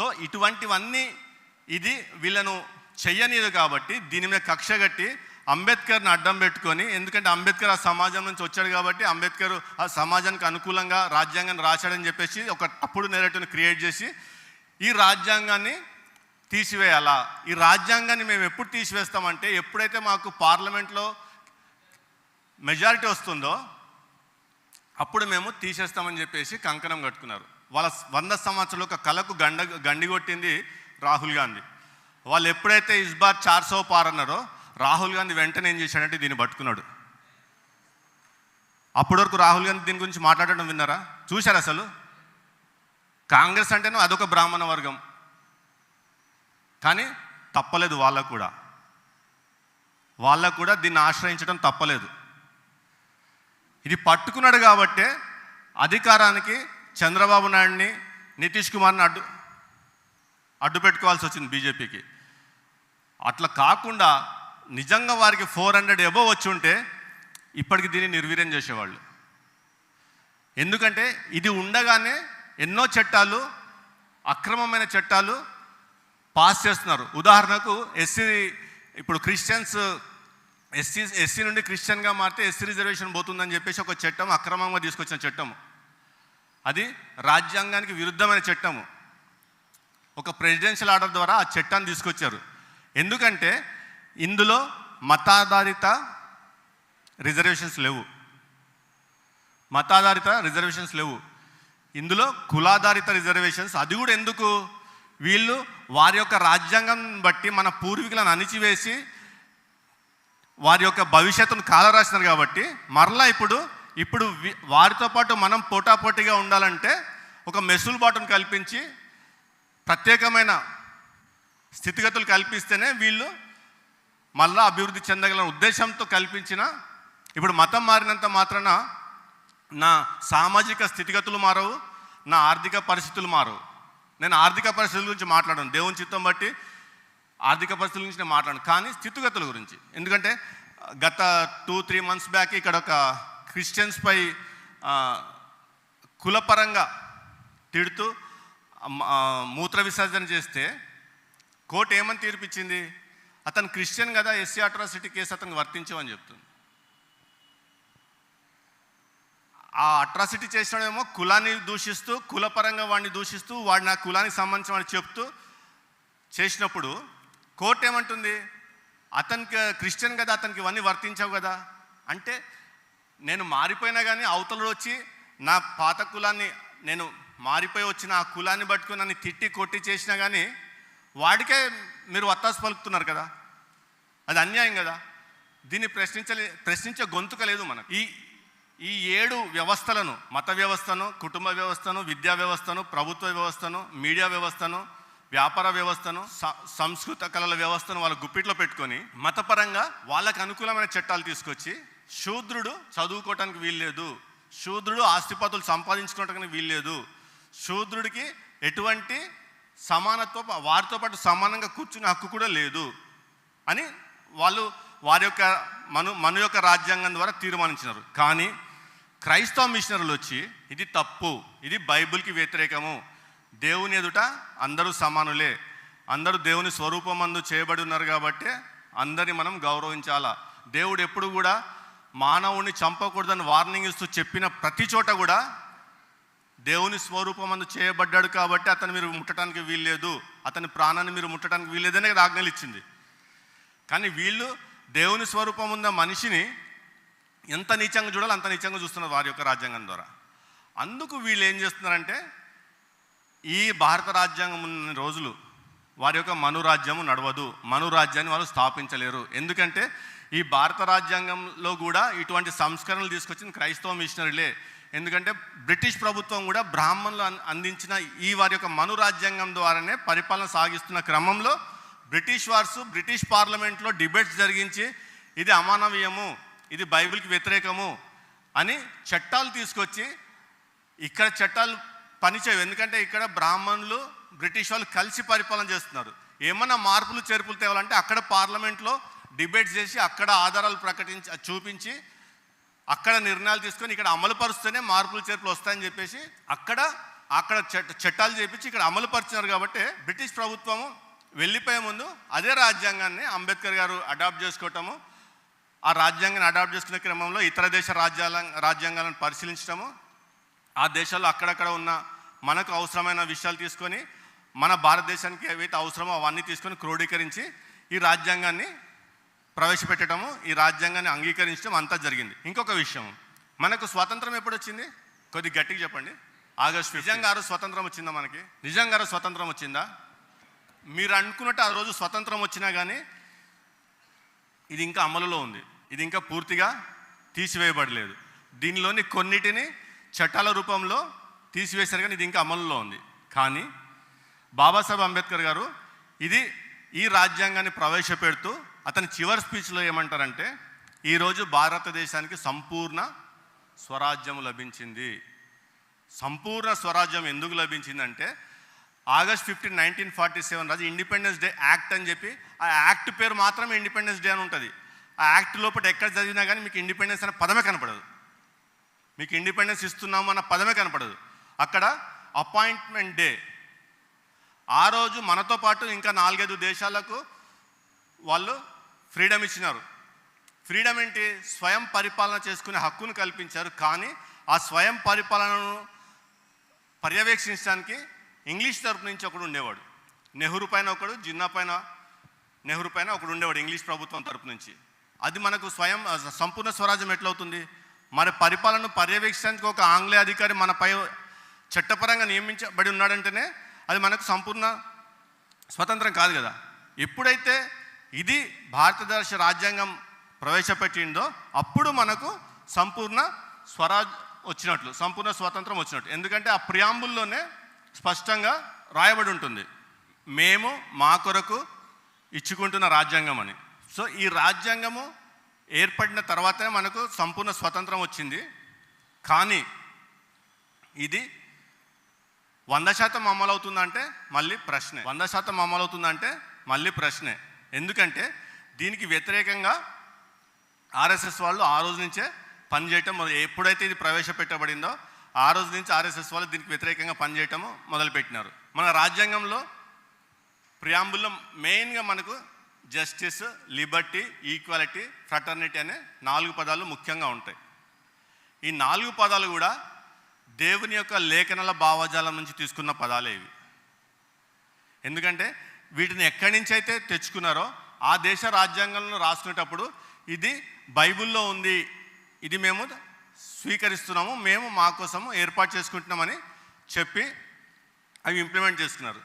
So ఇటువంటివన్నీ ఇది వీళ్ళను చెయ్యనిది కాబట్టి దీని మీద కక్ష కట్టి అంబేద్కర్ని అడ్డం పెట్టుకొని ఎందుకంటే అంబేద్కర్ ఆ సమాజం నుంచి వచ్చాడు కాబట్టి అంబేద్కర్ ఆ సమాజానికి అనుకూలంగా రాజ్యాంగాన్ని రాశాడని చెప్పేసి ఒక తప్పుడు నెరేటివ్ని క్రియేట్ చేసి ఈ రాజ్యాంగాన్ని తీసివేయాలా? ఈ రాజ్యాంగాన్ని మేము ఎప్పుడు తీసివేస్తామంటే ఎప్పుడైతే మాకు పార్లమెంట్లో మెజారిటీ వస్తుందో అప్పుడు మేము తీసేస్తామని చెప్పేసి కంకణం కట్టుకున్నారు. వాళ్ళ వంద సంవత్సరాలు ఒక కళకు గండ గండి కొట్టింది రాహుల్ గాంధీ. వాళ్ళు ఎప్పుడైతే ఇస్బార్ చార్సో పార్ అన్నారో రాహుల్ గాంధీ వెంటనే ఏం చేశాడంటే దీన్ని పట్టుకున్నాడు. అప్పటి వరకు రాహుల్ గాంధీ దీని గురించి మాట్లాడడం విన్నారా? చూశారు అసలు? కాంగ్రెస్ అంటేనే అదొక బ్రాహ్మణ వర్గం. కానీ తప్పలేదు వాళ్ళకు కూడా. వాళ్ళకు కూడా దీన్ని ఆశ్రయించడం తప్పలేదు. ఇది పట్టుకున్నాడు కాబట్టే అధికారానికి చంద్రబాబు నాయుడిని నితీష్ కుమార్ని అడ్డు అడ్డు పెట్టుకోవాల్సి వచ్చింది బీజేపీకి. అట్లా కాకుండా నిజంగా వారికి ఫోర్ హండ్రెడ్ ఎబో వచ్చి ఉంటే ఇప్పటికి దీన్ని నిర్వీర్యం చేసేవాళ్ళు. ఎందుకంటే ఇది ఉండగానే ఎన్నో చట్టాలు అక్రమమైన చట్టాలు పాస్ చేస్తున్నారు. ఉదాహరణకు ఎస్సీ ఇప్పుడు క్రిస్టియన్స్ ఎస్సీ ఎస్సీ నుండి క్రిస్టియన్గా మారితే ఎస్సీ రిజర్వేషన్ పోతుందని చెప్పేసి ఒక చట్టం అక్రమంగా తీసుకొచ్చిన చట్టం. అది రాజ్యాంగానికి విరుద్ధమైన చట్టము. ఒక ప్రెసిడెన్షియల్ ఆర్డర్ ద్వారా ఆ చట్టాన్ని తీసుకొచ్చారు. ఎందుకంటే ఇందులో మతాధారిత రిజర్వేషన్స్ లేవు. మతాధారిత రిజర్వేషన్స్ లేవు. ఇందులో కులాధారిత రిజర్వేషన్స్ అది కూడా ఎందుకు? వీళ్ళు వారి యొక్క రాజ్యాంగం బట్టి మన పూర్వీకులను అణిచివేసి వారి యొక్క భవిష్యత్తును కాలరాసినారు కాబట్టి మరలా ఇప్పుడు ఇప్పుడు వారితో పాటు మనం పోటాపోటీగా ఉండాలంటే ఒక మెసులుబాటును కల్పించి ప్రత్యేకమైన స్థితిగతులు కల్పిస్తేనే వీళ్ళు మళ్ళా అభివృద్ధి చెందగల ఉద్దేశంతో కల్పించిన ఇప్పుడు మతం మారినంత మాత్రాన నా సామాజిక స్థితిగతులు మారవు నా ఆర్థిక పరిస్థితులు మారవు. నేను ఆర్థిక పరిస్థితుల గురించి మాట్లాడను దేవుని చిత్తం బట్టి ఆర్థిక పరిస్థితుల గురించి నేను మాట్లాడను కానీ స్థితిగతుల గురించి. ఎందుకంటే గత టూ త్రీ మంత్స్ బ్యాక్ ఇక్కడ ఒక క్రిస్టియన్స్పై పై కులపరంగా తిడుతూ మూత్ర విసర్జన చేస్తే కోర్టు ఏమని తీర్పిచ్చింది? అతను క్రిస్టియన్ కదా ఎస్సీ అట్రాసిటీ కేసు అతనికి వర్తించమని చెప్తుంది. ఆ అట్రాసిటీ చేసినాడేమో కులాన్ని దూషిస్తూ కులపరంగా వాడిని దూషిస్తూ వాడు నా కులానికి సంబంధించిన వాడిని చెప్తూ చేసినప్పుడు కోర్టు ఏమంటుంది? అతనికి క్రిస్టియన్ కదా అతనికి ఇవన్నీ వర్తించవు కదా. అంటే నేను మారిపోయినా కానీ అవతలు వచ్చి నా పాత కులాన్ని నేను మారిపోయి వచ్చిన ఆ కులాన్ని పట్టుకుని నన్ను తిట్టి కొట్టి చేసినా కానీ వాడికే మీరు వత్తాసు పలుకుతున్నారు కదా. అది అన్యాయం కదా. దీన్ని ప్రశ్నించలే ప్రశ్నించే గొంతుక లేదు మనకు. ఈ ఈ ఏడు వ్యవస్థలను మత వ్యవస్థను కుటుంబ వ్యవస్థను విద్యా వ్యవస్థను ప్రభుత్వ వ్యవస్థను మీడియా వ్యవస్థను వ్యాపార వ్యవస్థను స- సంస్కృత కళల వ్యవస్థను వాళ్ళ గుప్పిట్లో పెట్టుకొని మతపరంగా వాళ్ళకు అనుకూలమైన చట్టాలు తీసుకొచ్చి శూద్రుడు చదువుకోవటానికి వీల్లేదు. శూద్రుడు ఆస్తిపాతులు సంపాదించుకోవటానికి వీల్లేదు. శూద్రుడికి ఎటువంటి సమానత్వ వారితో పాటు సమానంగా కూర్చునే హక్కు కూడా లేదు అని వాళ్ళు వారి యొక్క మను మన యొక్క రాజ్యాంగం ద్వారా తీర్మానించినారు. కానీ క్రైస్తవ మిషనరీలు వచ్చి ఇది తప్పు ఇది బైబిల్కి వ్యతిరేకము. దేవుని ఎదుట అందరూ సమానులే. అందరూ దేవుని స్వరూపమందు చేయబడి ఉన్నారు కాబట్టి అందరిని మనం గౌరవించాలా? దేవుడు ఎప్పుడు కూడా మానవుని చంపకూడదని వార్నింగ్ ఇస్తూ చెప్పిన ప్రతి చోట కూడా దేవుని స్వరూపమందు చేయబడ్డాడు కాబట్టి అతను మీరు ముట్టడానికి వీల్లేదు అతని ప్రాణాన్ని మీరు ముట్టడానికి వీల్లేదని కదా ఆజ్ఞలు ఇచ్చింది కానీ వీళ్ళు దేవుని స్వరూపం ఉన్న మనిషిని ఎంత నీచంగా చూడాలో అంత నీచంగా చూస్తున్నారు వారి యొక్క రాజ్యాంగం ద్వారా. అందుకు వీళ్ళు ఏం చేస్తున్నారంటే ఈ భారత రాజ్యాంగం ఉన్న రోజులు వారి యొక్క మనురాజ్యము నడవదు మనురాజ్యాన్ని వాళ్ళు స్థాపించలేరు. ఎందుకంటే ఈ భారత రాజ్యాంగంలో కూడా ఇటువంటి సంస్కరణలు తీసుకొచ్చిన క్రైస్తవ మిషనరీలే. ఎందుకంటే బ్రిటిష్ ప్రభుత్వం కూడా బ్రాహ్మణులు అందించిన ఈ వారి యొక్క మను రాజ్యాంగం ద్వారానే పరిపాలన సాగిస్తున్న క్రమంలో బ్రిటిష్ వార్సు బ్రిటిష్ పార్లమెంట్లో డిబేట్స్ జరిగించి ఇది అమానవీయము ఇది బైబిల్కి వ్యతిరేకము అని చట్టాలు తీసుకొచ్చి ఇక్కడ చట్టాలు పనిచేయవు. ఎందుకంటే ఇక్కడ బ్రాహ్మణులు బ్రిటిష్ వాళ్ళు కలిసి పరిపాలన చేస్తున్నారు. ఏమన్నా మార్పులు చేర్పులు తేవాలంటే అక్కడ పార్లమెంట్లో డిబేట్ చేసి అక్కడ ఆధారాలు ప్రకటించి చూపించి అక్కడ నిర్ణయాలు తీసుకొని ఇక్కడ అమలు పరుస్తేనే మార్పులు చేర్పులు వస్తాయని చెప్పేసి అక్కడ అక్కడ చట్టాలు చేపించి ఇక్కడ అమలు పరిచినారు కాబట్టి బ్రిటిష్ ప్రభుత్వము వెళ్ళిపోయే ముందు అదే రాజ్యాంగాన్ని అంబేద్కర్ గారు అడాప్ట్ చేసుకోవటము ఆ రాజ్యాంగాన్ని అడాప్ట్ చేసుకునే క్రమంలో ఇతర దేశ రాజ్యాల రాజ్యాంగాలను పరిశీలించడము ఆ దేశాల్లో అక్కడక్కడ ఉన్న మనకు అవసరమైన విషయాలు తీసుకొని మన భారతదేశానికి ఏవైతే అవసరమో అవన్నీ తీసుకొని క్రోడీకరించి ఈ రాజ్యాంగాన్ని ప్రవేశపెట్టడము ఈ రాజ్యాంగాన్ని అంగీకరించడం అంతా జరిగింది. ఇంకొక విషయం మనకు స్వాతంత్రం ఎప్పుడు వచ్చింది కొద్ది గట్టిగా చెప్పండి. ఆగస్ట్ నిజంగా స్వతంత్రం వచ్చిందా మనకి? నిజంగా స్వతంత్రం వచ్చిందా? మీరు అనుకున్నట్టు ఆ రోజు స్వతంత్రం వచ్చినా కానీ ఇది ఇంకా అమలులో ఉంది. ఇది ఇంకా పూర్తిగా తీసివేయబడలేదు. దీనిలోని కొన్నిటిని చట్టాల రూపంలో తీసివేశారు కానీ ఇది ఇంకా అమలులో ఉంది. కానీ బాబాసాహెబ్ అంబేద్కర్ గారు ఇది ఈ రాజ్యాంగాన్ని ప్రవేశపెడుతూ అతని చివరి స్పీచ్లో ఏమంటారంటే ఈరోజు భారతదేశానికి సంపూర్ణ స్వరాజ్యం లభించింది. సంపూర్ణ స్వరాజ్యం ఎందుకు లభించిందంటే August fifteen nineteen forty seven రాజు ఇండిపెండెన్స్ డే యాక్ట్ అని చెప్పి ఆ యాక్ట్ పేరు మాత్రమే ఇండిపెండెన్స్ డే అని ఉంటుంది. ఆ యాక్ట్ లోపల ఎక్కడ చదివినా కానీ మీకు ఇండిపెండెన్స్ అనే పదమే కనపడదు. మీకు ఇండిపెండెన్స్ ఇస్తున్నాము అన్న పదమే కనపడదు. అక్కడ అపాయింట్మెంట్ డే ఆ రోజు మనతో పాటు ఇంకా నాలుగైదు దేశాలకు వాళ్ళు ఫ్రీడమ్ ఇచ్చినారు. ఫ్రీడమ్ ఏంటి? స్వయం పరిపాలన చేసుకునే హక్కును కల్పించారు. కానీ ఆ స్వయం పరిపాలనను పర్యవేక్షించడానికి ఇంగ్లీష్ తరపు నుంచి ఒకడు ఉండేవాడు. నెహ్రూ పైన ఒకడు జిన్నా పైన నెహ్రూ పైన ఒకడు ఉండేవాడు ఇంగ్లీష్ ప్రభుత్వం తరపు నుంచి. అది మనకు స్వయం సంపూర్ణ స్వరాజ్యం ఎట్లవుతుంది? మరి పరిపాలనను పర్యవేక్షించడానికి ఒక ఆంగ్లేయ అధికారి మనపై చట్టపరంగా నియమించబడి ఉన్నాడంటేనే అది మనకు సంపూర్ణ స్వతంత్రం కాదు కదా. ఎప్పుడైతే ఇది భారతదేశ రాజ్యాంగం ప్రవేశపెట్టిందో అప్పుడు మనకు సంపూర్ణ స్వరాజ్ వచ్చినట్లు సంపూర్ణ స్వాతంత్రం వచ్చినట్లు. ఎందుకంటే ఆ ప్రియాంబుల్లోనే స్పష్టంగా రాయబడి ఉంటుంది. మేము మా కొరకు ఇచ్చుకుంటున్న రాజ్యాంగం అని. సో ఈ రాజ్యాంగము ఏర్పడిన తర్వాతనే మనకు సంపూర్ణ స్వతంత్రం వచ్చింది. కానీ ఇది వంద శాతం అమలవుతుందంటే మళ్ళీ ప్రశ్నే. వంద శాతం అమలవుతుందంటే మళ్ళీ ప్రశ్నే. ఎందుకంటే దీనికి వ్యతిరేకంగా ఆర్ఎస్ఎస్ వాళ్ళు ఆ రోజు నుంచే పనిచేయటం ఎప్పుడైతే ఇది ప్రవేశపెట్టబడిందో ఆ రోజు నుంచి ఆర్ఎస్ఎస్ వాళ్ళు దీనికి వ్యతిరేకంగా పనిచేయటము మొదలుపెట్టినారు. మన రాజ్యాంగంలో ప్రియాంబుల్లో మెయిన్గా మనకు జస్టిస్ లిబర్టీ ఈక్వాలిటీ ఫ్రటర్నిటీ అనే నాలుగు పదాలు ముఖ్యంగా ఉంటాయి. ఈ నాలుగు పదాలు కూడా దేవుని యొక్క లేఖనల భావజాలం నుంచి తీసుకున్న పదాలే ఇవి. ఎందుకంటే వీటిని ఎక్కడి నుంచి అయితే తెచ్చుకున్నారో ఆ దేశ రాజ్యాంగంలో రాసుకునేటప్పుడు ఇది బైబిల్లో ఉంది ఇది మేము స్వీకరిస్తున్నాము మేము మా కోసము ఏర్పాటు చేసుకుంటున్నామని చెప్పి అవి ఇంప్లిమెంట్ చేసుకున్నారు.